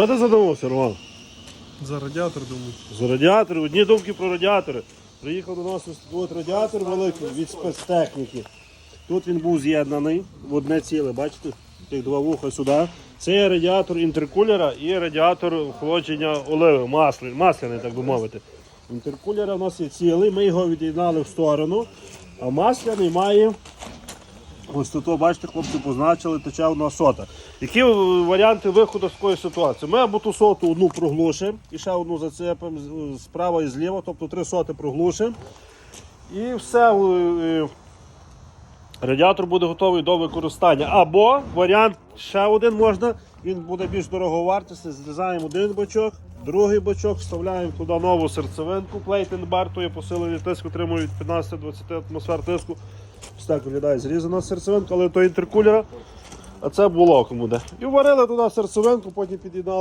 Що ти задумався, Роман? За радіатор думаю. З радіаторів, одні думки про радіатори. Приїхав до нас ось радіатор великий від спецтехніки. Тут він був з'єднаний в одне ціле, бачите? Тих два вуха сюди. Це є радіатор інтеркулера і радіатор охолодження оливи, масли, масляний, так би мовити. Інтеркулера у нас є цілий, ми його від'єднали в сторону, а масляний має Ось тут, бачите, хлопці позначили, тече одна сота. Які е, варіанти виходу з такої ситуації? Ми або ту соту одну проглушимо і ще одну зацепимо справа і зліва, тобто три соти проглушимо. І все, е, радіатор буде готовий до використання. Або варіант ще один можна, він буде більш дороговартісний. Зрізаємо один бочок, другий бочок, вставляємо туди нову серцевинку, плейтинг бар, то є посилений тиск, отримує від 15-20 атмосфер тиску. Ось так виглядає зрізана серцевинка, але то інтеркулера, а це була кому де. І варили туди серцевинку, потім під'єднали.